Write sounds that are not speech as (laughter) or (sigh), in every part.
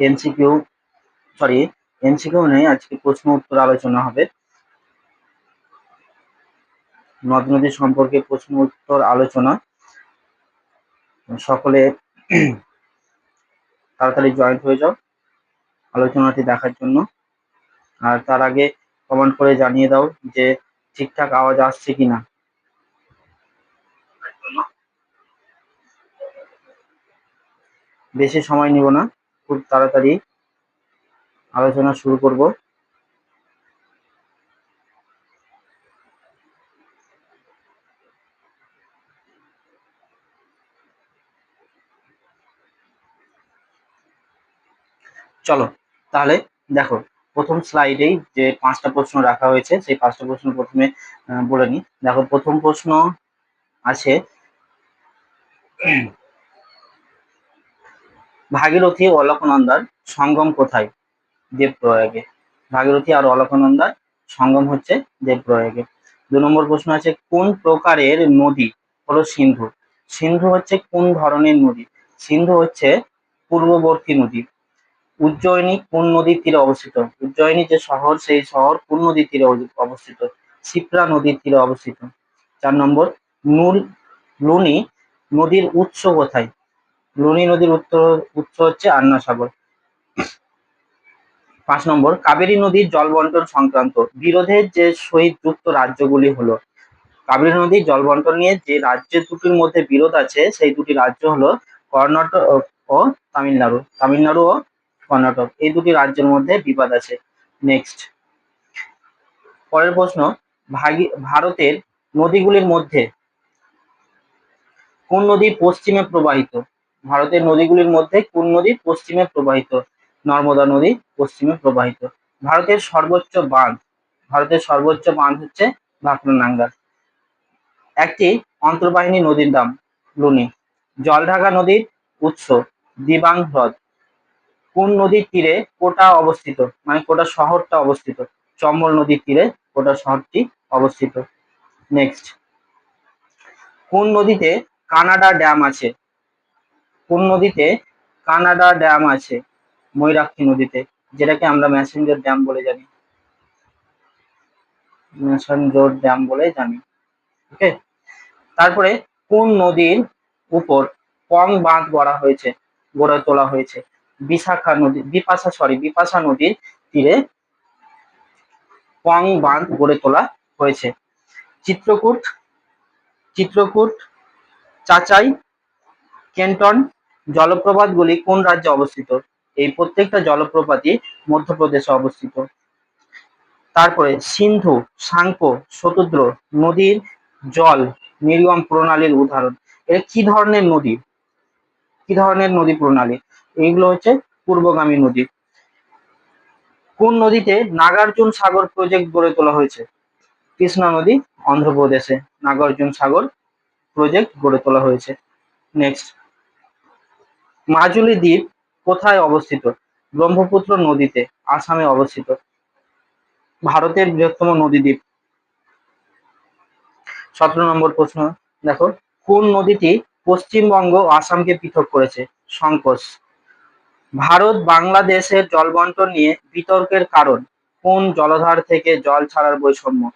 MCQ sorry MCQ নেই আজকে প্রশ্ন উত্তর আলোচনা হবে। নদ নদী সম্পর্কে প্রশ্ন উত্তর আলোচনা। সকলে (clears throat) তাড়াতাড়ি জয়েন্ট হয়ে যাও আলোচনাটি দেখার জন্য। আর তার আগে কমেন্ট করে জানিয়ে দাও যে ঠিকঠাক আওয়াজ আসছে কিনা। বেশি সময় নিব না। খুব তাড়াতাড়ি আলোচনা শুরু করব। চলো, তাহলে দেখো, প্রথম স্লাইডেই যে পাঁচটা প্রশ্ন রাখা হয়েছে, সেই পাঁচটা প্রশ্ন প্রথমে বলে নিই। দেখো, প্রথম প্রশ্ন আছে ভাগীরথী ও অলকনন্দার সঙ্গম কোথায়? দেবপ্রয়াগে। ভাগীরথী আর অলকনন্দার সঙ্গম হচ্ছে দেবপ্রয়াগে। দু নম্বর প্রশ্ন আছে, কোন প্রকারের নদী হলো সিন্ধু? সিন্ধু হচ্ছে কোন ধরনের নদী? সিন্ধু হচ্ছে পূর্ববর্তী নদী। উজ্জয়িনী কোন নদীর তীরে অবস্থিত? উজ্জয়িনী যে শহর, সেই শহর কোন নদীর তীরে অব- অবস্থিত? শিপ্রা নদীর তীরে অবস্থিত। চার নম্বর, নুল, লুনি নদীর উৎস কোথায়? লুনি নদীর উত্তর, উৎস হচ্ছে আন্না সাগর। পাঁচ নম্বর, কাবেরী নদীর জল বন্টন সংক্রান্ত। বিরোধের যে সহিত যুক্ত রাজ্যগুলি হলো, কাবেরী নদীর জল বন্টন নিয়ে যে রাজ্য দুটির মধ্যে বিরোধ আছে, সেই দুটি রাজ্য হলো কর্ণাটক ও তামিলনাড়ু। তামিলনাড়ু ও কর্ণাটক, এই দুটি রাজ্যের মধ্যে বিবাদ আছে। নেক্সট পরের প্রশ্ন, ভাগী, ভারতের নদীগুলির মধ্যে কোন নদী পশ্চিমে প্রবাহিত? ভারতের নদীগুলির মধ্যে কোন নদী পশ্চিমে প্রবাহিত? নর্মদা নদী পশ্চিমে প্রবাহিত। ভারতের সর্বোচ্চ বাঁধ। ভারতের সর্বোচ্চ বাঁধ হচ্ছে ভাকরানাঙ্গার একটি অন্তর্বাহিনী নদীর নাম লুনি। জলঢাকা নদীর উৎস দিবাং হ্রদ। কোন নদীর তীরে কোটা অবস্থিত? মানে কোটা শহরটা অবস্থিত। চম্বল নদীর তীরে কোটা শহরটি অবস্থিত। নেক্সট কোন নদীতে কানাডা ড্যাম আছে? কোন নদীতে কানাডা ড্যাম আছে? ময়ূরাক্ষী নদীতে, যেটাকে আমরা ম্যাসেঞ্জার ড্যাম বলে জানি। ম্যাসেঞ্জর ড্যাম বলে জানি। ওকে? তারপরে কোন নদীর উপর পং বাঁধ গড়া হয়েছে, গড়ে তোলা হয়েছে? বিশাখা নদী, বিপাশা সরি বিপাশা নদীর তীরে পং বাঁধ গড়ে তোলা হয়েছে। চিত্রকূট চিত্রকূট, চাচাই, কেন্টন জলপ্রপাতগুলি কোন রাজ্যে অবস্থিত? এই প্রত্যেকটা জলপ্রপাতই মধ্যপ্রদেশে অবস্থিত। তারপরে সিন্ধু, সাংপো, শতুদ্র নদীর জল নির্গম প্রণালীর উদাহরণ। এটা কি ধরনের নদী? কি ধরনের নদী প্রণালী? এইগুলো হচ্ছে পূর্বগামী নদী। কোন নদীতে নাগার্জুন সাগর প্রজেক্ট গড়ে তোলা হয়েছে? কৃষ্ণা নদী, অন্ধ্রপ্রদেশে নাগার্জুন সাগর প্রজেক্ট গড়ে তোলা হয়েছে। নেক্সট। মাজুলি দ্বীপ কোথায় অবস্থিত? ব্রহ্মপুত্র নদীতে, আসামে অবস্থিত। ভারতের বৃহত্তম নদী দ্বীপ। সতেরো নম্বর প্রশ্ন, দেখো, কোন নদীটি পশ্চিমবঙ্গ আসামকে পৃথক করেছে? সংকোচ। ভারত বাংলাদেশের জল বন্টন নিয়ে বিতর্কের কারণ কোন জলধার থেকে জল ছাড়ার বৈষম্য?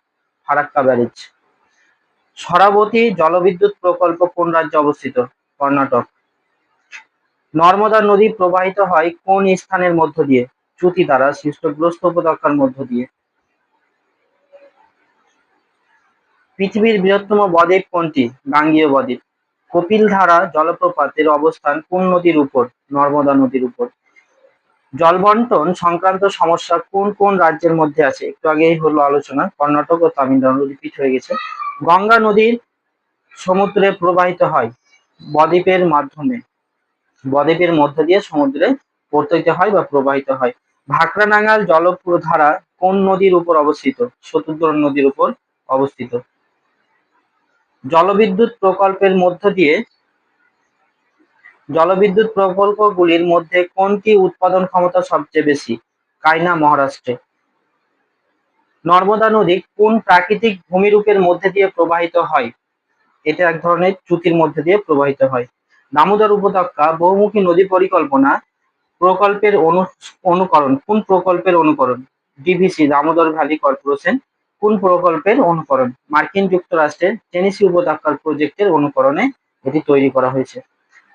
ফারাক্কা ব্যারেজ। সরাবতী জলবিদ্যুৎ প্রকল্প কোন রাজ্যে অবস্থিত? কর্ণাটক। নর্মদা নদী প্রবাহিত হয় কোন স্থানের মধ্য দিয়ে? চ্যুতি দ্বারা সৃষ্টগ্রস্ত উপত্যকার মধ্য দিয়ে। পৃথিবীর বৃহত্তম বদ্বীপ কোনটি? গাঙ্গীয় বদ্বীপ। কপিলধারা জলপ্রপাতের অবস্থান কোন নদীর উপর? নর্মদা নদীর উপর। জলবন্টন সংক্রান্ত সমস্যা কোন কোন রাজ্যের মধ্যে আছে? একটু আগেই হলো আলোচনা, কর্ণাটক ও তামিলনাড়ু রিপিট হয়ে গেছে। গঙ্গা নদীর সমুদ্রে প্রবাহিত হয় বদ্বীপের মাধ্যমে। বদ্বীপের মধ্য দিয়ে সমুদ্রে পতিত হয় বা প্রবাহিত হয়। ভাকরানাঙ্গাল জলধারা কোন নদীর উপর অবস্থিত? শতুদ্র নদীর উপর অবস্থিত। জলবিদ্যুৎ প্রকল্পের মধ্য দিয়ে জলবিদ্যুৎ প্রকল্পগুলির মধ্যে কোনটি উৎপাদন ক্ষমতা সবচেয়ে বেশি? কাইনা, মহারাষ্ট্রে। নর্মদা নদী কোন প্রাকৃতিক ভূমিরূপের মধ্যে দিয়ে প্রবাহিত হয়? এটা এক ধরনের চ্যুতির মধ্যে দিয়ে প্রবাহিত হয়। দামোদর উপত্যকা বহুমুখী নদী পরিকল্পনা প্রকল্পের অনু, অনুকরণ। কোন প্রকল্পের অনুকরণ? DVC Damodar Valley Corporation. কোন প্রকল্পের অনুকরণ? মার্কিন যুক্তরাষ্ট্রের টেনেসি উপত্যকার প্রজেক্টের অনুকরণে এটি তৈরি করা হয়েছে।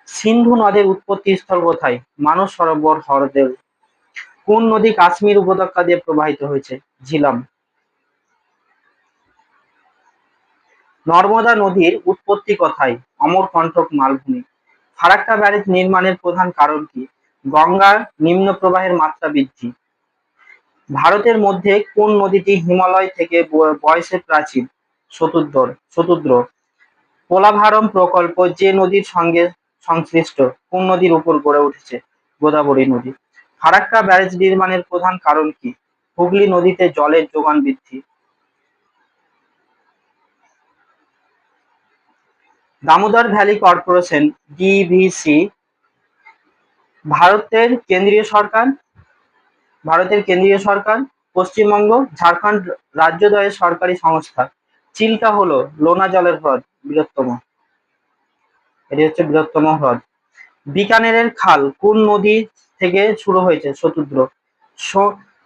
সিন্ধু নদের উৎপত্তি স্থল কোথায়? মানস সরোবর হরদেব কোন নদী কাশ্মীর উপত্যকা দিয়ে প্রবাহিত হয়েছে? ঝিলাম। নর্মদা নদীর উৎপত্তি কোথায়? অমরকণ্টক মালভূমি। ফারাক্কা ব্যারেজ নির্মাণের প্রধান কারণ কি? গঙ্গার নিম্ন প্রবাহের মাত্রা বৃদ্ধি। ভারতের মধ্যে কোন নদীটি হিমালয় থেকে বয়সে প্রাচীন? শতুদ্র শতুদ্র পোলাভারম প্রকল্প যে নদীর সঙ্গে সংশ্লিষ্ট, কোন নদীর উপর গড়ে উঠেছে? গোদাবরী নদী। ফারাক্কা ব্যারেজ নির্মাণের প্রধান কারণ কি? হুগলি নদীতে জলের যোগান বৃদ্ধি। দামোদর ভ্যালি কর্পোরেশন ডিভিসি ভারতের কেন্দ্রীয় সরকার, ভারতের কেন্দ্রীয় সরকার, পশ্চিমবঙ্গ, ঝাড়খণ্ড রাজ্যদ্বয়ের সরকারি সংস্থা। চিল্কা হলো লোনা জলের হ্রদ, বৃহত্তম। এটি হচ্ছে বৃহত্তম হ্রদ। বিকানেরের খাল কোন নদী থেকে শুরু হয়েছে? শতুদ্র।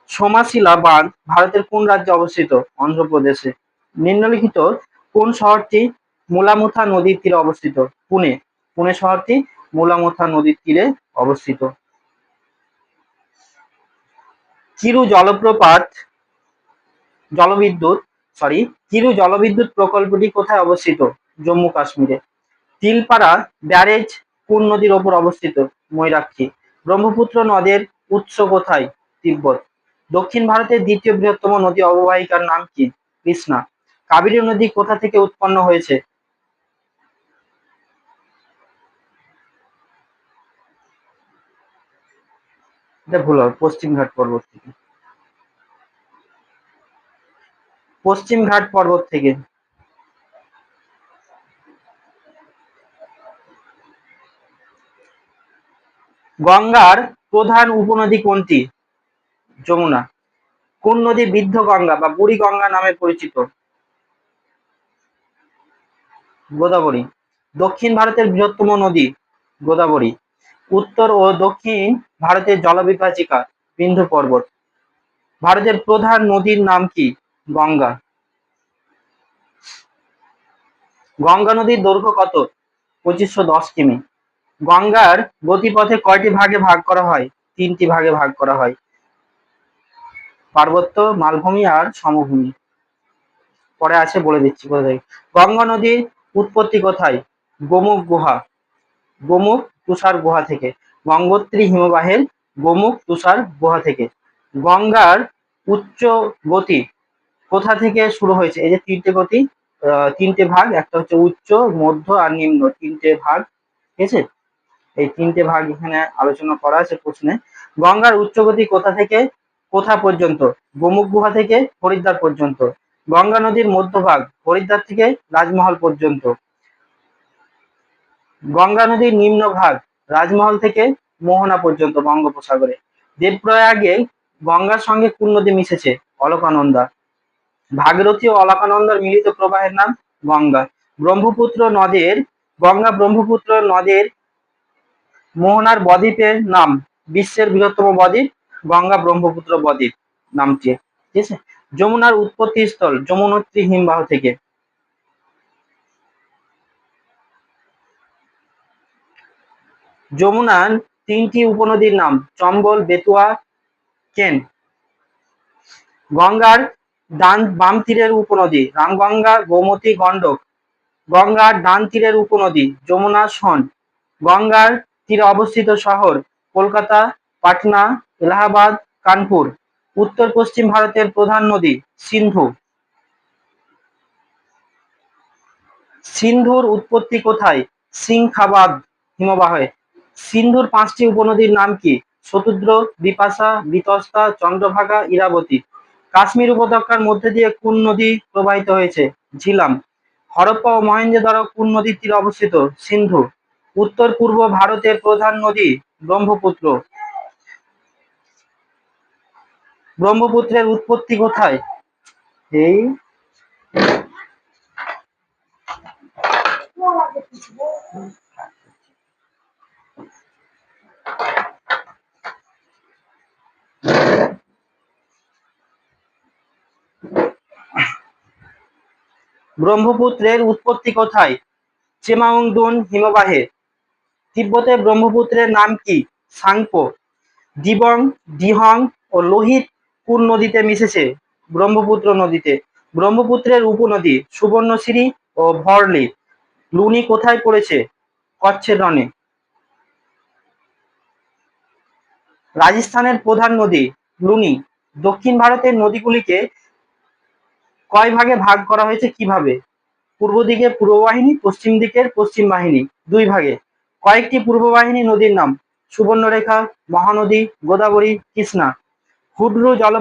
সোমাশিলা বাঁধ ভারতের কোন রাজ্যে অবস্থিত? অন্ধ্রপ্রদেশে। নিম্নলিখিত কোন শহরটি মুলামুথা নদীর তীরে অবস্থিত। পুনে পুনে শহরটি মুলামুথা নদীর তীরে অবস্থিত। কিরু জলপ্রপাত জলবিদ্যুৎ সরি কিরু জলবিদ্যুৎ প্রকল্পটি কোথায় অবস্থিত? জম্মু কাশ্মীরে। তিলপাড়া ব্যারেজ কোন নদীর ওপর অবস্থিত? ময়ূরাক্ষী। ব্রহ্মপুত্র নদের উৎস কোথায়? তিব্বত। দক্ষিণ ভারতের দ্বিতীয় বৃহত্তম নদী অববাহিকার নাম কি? কৃষ্ণা। কাবেরী নদী কোথা থেকে উৎপন্ন হয়েছে? এটা ভুল হবে, পশ্চিম ঘাট পর্বত থেকে। পশ্চিম ঘাট পর্বত থেকে। গঙ্গার প্রধান উপনদী কোনটি? যমুনা। কোন নদী বৃদ্ধ গঙ্গা বা বুড়ি গঙ্গা নামে পরিচিত? গোদাবরী। দক্ষিণ ভারতের বৃহত্তম নদী গোদাবরী। উত্তর ও দক্ষিণ ভারতের জলবিভাজিকা বিন্ধু পর্বত। ভারতের প্রধান নদীর নাম কি? গঙ্গা। গঙ্গা নদীর দৈর্ঘ্য কত? পঁচিশশো দশ কিমি। গঙ্গার গতিপথে কয়টি ভাগে ভাগ করা হয়? তিনটি ভাগে ভাগ করা হয়। পার্বত্য, মালভূমি আর সমভূমি। পরে আছে বলে দিচ্ছি গঙ্গা নদীর উৎপত্তি কোথায়? গোমুখ গুহা। গোমুখ তুষার গুহা থেকে। গঙ্গোত্রী হিমবাহের গোমুখ তুষার গুহা থেকে। গঙ্গার উচ্চ গতি কোথা থেকে শুরু হয়েছে? এই যে তিনটে গতি তিনটে ভাগ, একটা হচ্ছে উচ্চ, মধ্য আর নিম্ন। তিনটে ভাগ, ঠিক আছে? এই তিনটে ভাগ এখানে আলোচনা করা আছে প্রশ্নে। গঙ্গার উচ্চগতি কোথা থেকে? কোথা পর্যন্ত? গোমুখ গুহা থেকে হরিদ্বার পর্যন্ত। গঙ্গা নদীর মধ্যভাগ হরিদ্বার থেকে রাজমহল পর্যন্ত। গঙ্গা নদীর নিম্ন ভাগ রাজমহল থেকে মোহনা পর্যন্ত বঙ্গোপসাগরে। দেবপ্রয়াগে গঙ্গার সঙ্গে কোন নদী মিশেছে অলকানন্দা। ভাগীরথী ও অলকানন্দার মিলিত প্রবাহের নাম গঙ্গা। ব্রহ্মপুত্র নদের, গঙ্গা ব্রহ্মপুত্র নদের মোহনার বদ্বীপের নাম বিশ্বের বৃহত্তম বদ্বীপ, গঙ্গা ব্রহ্মপুত্র বদ্বীপ নামটি। ঠিক আছে? যমুনার উৎপত্তি স্থল যমুনোত্রী হিমবাহ থেকে। যমুনার তিনটি উপনদীর নাম চম্বল, বেতুয়া, কেন? গঙ্গার ডান বাম তীরের উপনদী, রামগঙ্গা, গোমতী গণ্ডক। গঙ্গার ডান তীরের উপনদী, যমুনা সন। গঙ্গার তীরে অবস্থিত শহর কলকাতা, পাটনা, এলাহাবাদ, কানপুর। উত্তর পশ্চিম ভারতের প্রধান নদী সিন্ধু। সিন্ধুর উৎপত্তি কোথায়? সিংখাবাদ হিমবাহে। সিন্ধুর পাঁচটি উপনদীর নাম কি? শতুদ্র বিপাশা বিতস্তা চন্দ্রভাগা, ইরাবতী। কাশ্মীর উপত্যকার মধ্যে দিয়ে কোন নদী প্রবাহিত হয়েছে? ঝিলাম। হরপ্পা ও মহেন্দ্র মহেঞ্জোদারো কোন নদীর তীরে অবস্থিত? সিন্ধু। উত্তর পূর্ব ভারতের প্রধান নদী ব্রহ্মপুত্র। ব্রহ্মপুত্রের উৎপত্তি কোথায়? এই ব্রহ্মপুত্রের উৎপত্তি কোথায়? চেমাউংদুন হিমবাহে। তিব্বতে ব্রহ্মপুত্রের নাম কি? সাংপো। দিবং, দিহং ও লোহিত কোন নদীতে মিশেছে ব্রহ্মপুত্র নদীতে। ব্রহ্মপুত্রের উপনদী সুবর্ণশ্রী ও ভরলি। লুনি কোথায় পড়েছে? কচ্ছের রণে রাজস্থানের প্রধান নদী লুনি। দক্ষিণ ভারতের নদীগুলিকে কয় ভাগে ভাগ করা হয়েছে কীভাবে? পূর্ব দিকে পূর্ব বাহিনী পশ্চিম দিকের পশ্চিম বাহিনী, দুই ভাগে। কয়েকটি পূর্ব বাহিনী নদীর নাম, সুবর্ণরেখা, মহানদী, গোদাবরী, কৃষ্ণা। হুড্রু জল